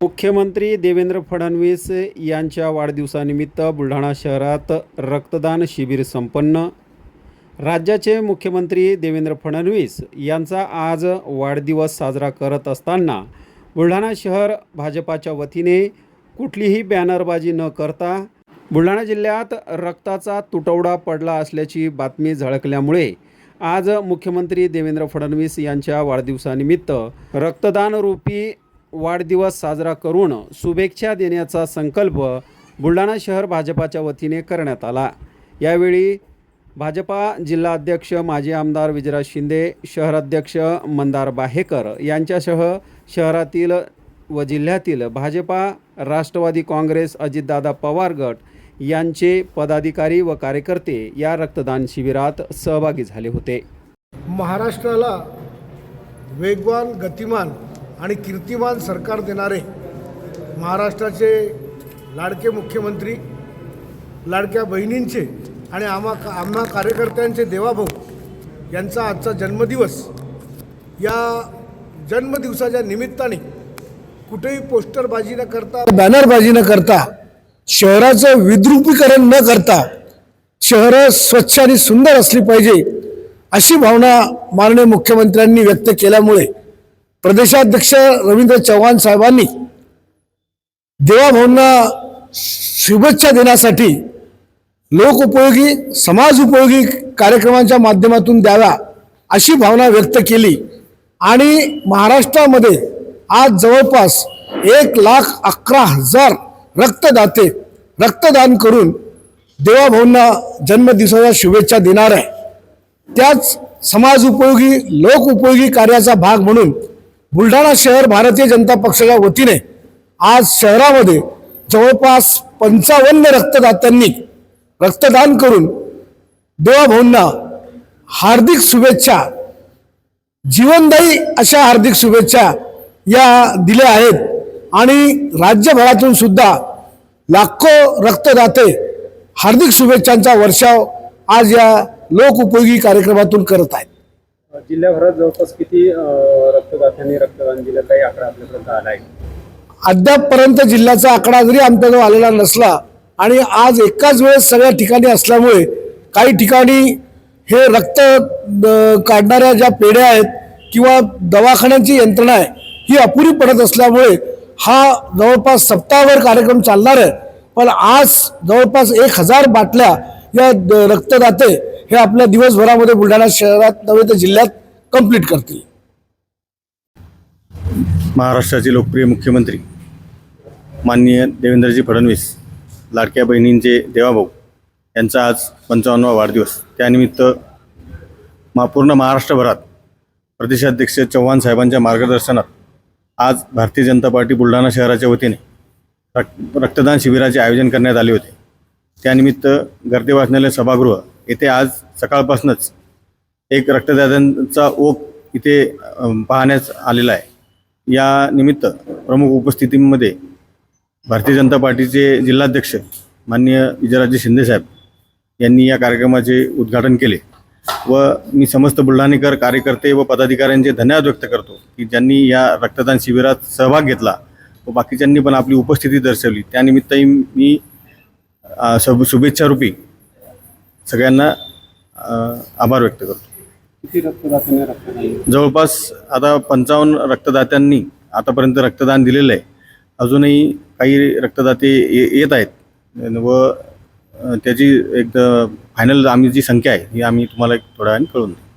मुख्यमंत्री देवेंद्र फडणवीस यांच्या वाढदिवसानिमित्त बुलढाणा शहरात रक्तदान शिबिर संपन्न. राज्याचे मुख्यमंत्री देवेंद्र फडणवीस यांचा आज वाढदिवस साजरा करत असताना बुलढाणा शहर भाजपाच्या वतीने कुठलीही बॅनरबाजी न करता बुलढाणा जिल्ह्यात रक्ताचा तुटवडा पडला असल्याची बातमी झळकल्यामुळे आज मुख्यमंत्री देवेंद्र फडणवीस यांच्या वाढदिवसानिमित्त रक्तदान रूपी वाढदिवस साजरा करून शुभेच्छा देण्याचा संकल्प बुलढाणा शहर भाजपाच्या वतीने करण्यात आला. यावेळी भाजपा जिल्हाध्यक्ष माजी आमदार विजयराज शिंदे शहराध्यक्ष मंदार बाहेकर यांच्यासह शहरातील व जिल्ह्यातील भाजपा राष्ट्रवादी काँग्रेस अजितदादा पवार गट यांचे पदाधिकारी व कार्यकर्ते या रक्तदान शिबिरात सहभागी झाले होते. महाराष्ट्राला वेगवान गतिमान आणि कीर्तिमान सरकार देणारे महाराष्ट्राचे लाडके मुख्यमंत्री लाडक्या बहिणींचे आणि आम्हा आम्हा कार्यकर्त्यांचे देवाभाऊ यांचा आजचा जन्मदिवस या जन्मदिवसाच्या निमित्ताने कुठेही पोस्टरबाजी न करता बॅनरबाजी न करता शहराचं विद्रुपीकरण न करता शहरं स्वच्छ आणि सुंदर असली पाहिजे अशी भावना माननीय मुख्यमंत्र्यांनी व्यक्त केल्यामुळे प्रदेशाध्यक्ष रवींद्र चव्हाण साहेबांनी देवाभाऊंना शुभेच्छा देण्यासाठी लोकउपयोगी समाज उपयोगी कार्यक्रमांच्या माध्यमातून द्याव्या अशी भावना व्यक्त केली. आणि महाराष्ट्रामध्ये आज जवळपास एक लाख अकरा हजार रक्तदाते रक्तदान करून देवाभाऊंना जन्मदिवसाच्या शुभेच्छा देणार आहे. त्याच समाज उपयोगी लोकउपयोगी कार्याचा भाग म्हणून बुलढाणा शहर भारतीय जनता पक्षाच्या वतीने आज शहरामध्ये जवळपास पंचावन्न रक्तदात्यांनी रक्तदान करून देवाभाऊंना हार्दिक शुभेच्छा जीवनदायी अशा हार्दिक शुभेच्छा या दिल्या आहेत. आणि राज्यभरातून सुद्धा लाखो रक्तदाते हार्दिक शुभेच्छांचा वर्षाव आज या लोकउपयोगी कार्यक्रमातून करत आहेत. जिल्ह्याभरात जवळपास किती रक्तदात्यांनी रक्तदान दिलं? काही आकडा आपल्यापर्यंत आला आहे. अद्यापपर्यंत जिल्ह्याचा आकडा जरी आमच्याजवळ आलेला नसला आणि आज एकाच वेळेस सगळ्या ठिकाणी असल्यामुळे काही ठिकाणी हे रक्त काढणाऱ्या ज्या पेढ्या आहेत किंवा दवाखान्यांची यंत्रणा आहे ही अपुरी पडत असल्यामुळे हा जवळपास सप्ताहभर कार्यक्रम चालणार आहे. पण आज जवळपास एक हजार बाटल्या या रक्तदाते हे आपल्या दिवसभरामध्ये बुलढाणा शहरात नव्हे तर जिल्ह्यात कंप्लीट करतील. महाराष्ट्राचे लोकप्रिय मुख्यमंत्री माननीय देवेंद्रजी फडणवीस लाडक्या बहिणींचे देवाभाऊ यांचा आज पंचावन्नवा वाढदिवस. त्यानिमित्त मा पूर्ण महाराष्ट्रभरात प्रदेशाध्यक्ष चव्हाण साहेबांच्या मार्गदर्शनात आज भारतीय जनता पार्टी बुलढाणा शहराच्या वतीने रक् रक्तदान शिबिराचे आयोजन करण्यात आले होते. त्यानिमित्त गर्दे वाचनालय सभागृह येथे आज सकाळपासूनच एक रक्तदात्यांचा ओघ इथे पाहण्यास आलेला आहे. या निमित्त प्रमुख उपस्थितीमध्ये भारतीय जनता पार्टीचे जिल्हाध्यक्ष माननीय विजयराजे शिंदेसाहेब यांनी या कार्यक्रमाचे उद्घाटन केले व मी समस्त बुलढाणेकर कार्यकर्ते व पदाधिकाऱ्यांचे धन्यवाद व्यक्त करतो की ज्यांनी या रक्तदान शिबिरात सहभाग घेतला व बाकीच्यांनी पण आपली उपस्थिती दर्शवली. त्यानिमित्तही मी शुभेच्छारूपी सगळ्यांना आभार व्यक्त करतो? जवळपास आता पंचावन्न रक्तदात्यांनी आतापर्यंत रक्तदान दिलेलं आहे. अजूनही काही रक्तदाते ये- येत आहेत. व त्याची एक फायनल आम्ही जी संख्या आहे ही आम्ही तुम्हाला एक थोड्या वेळाने कळून देऊ.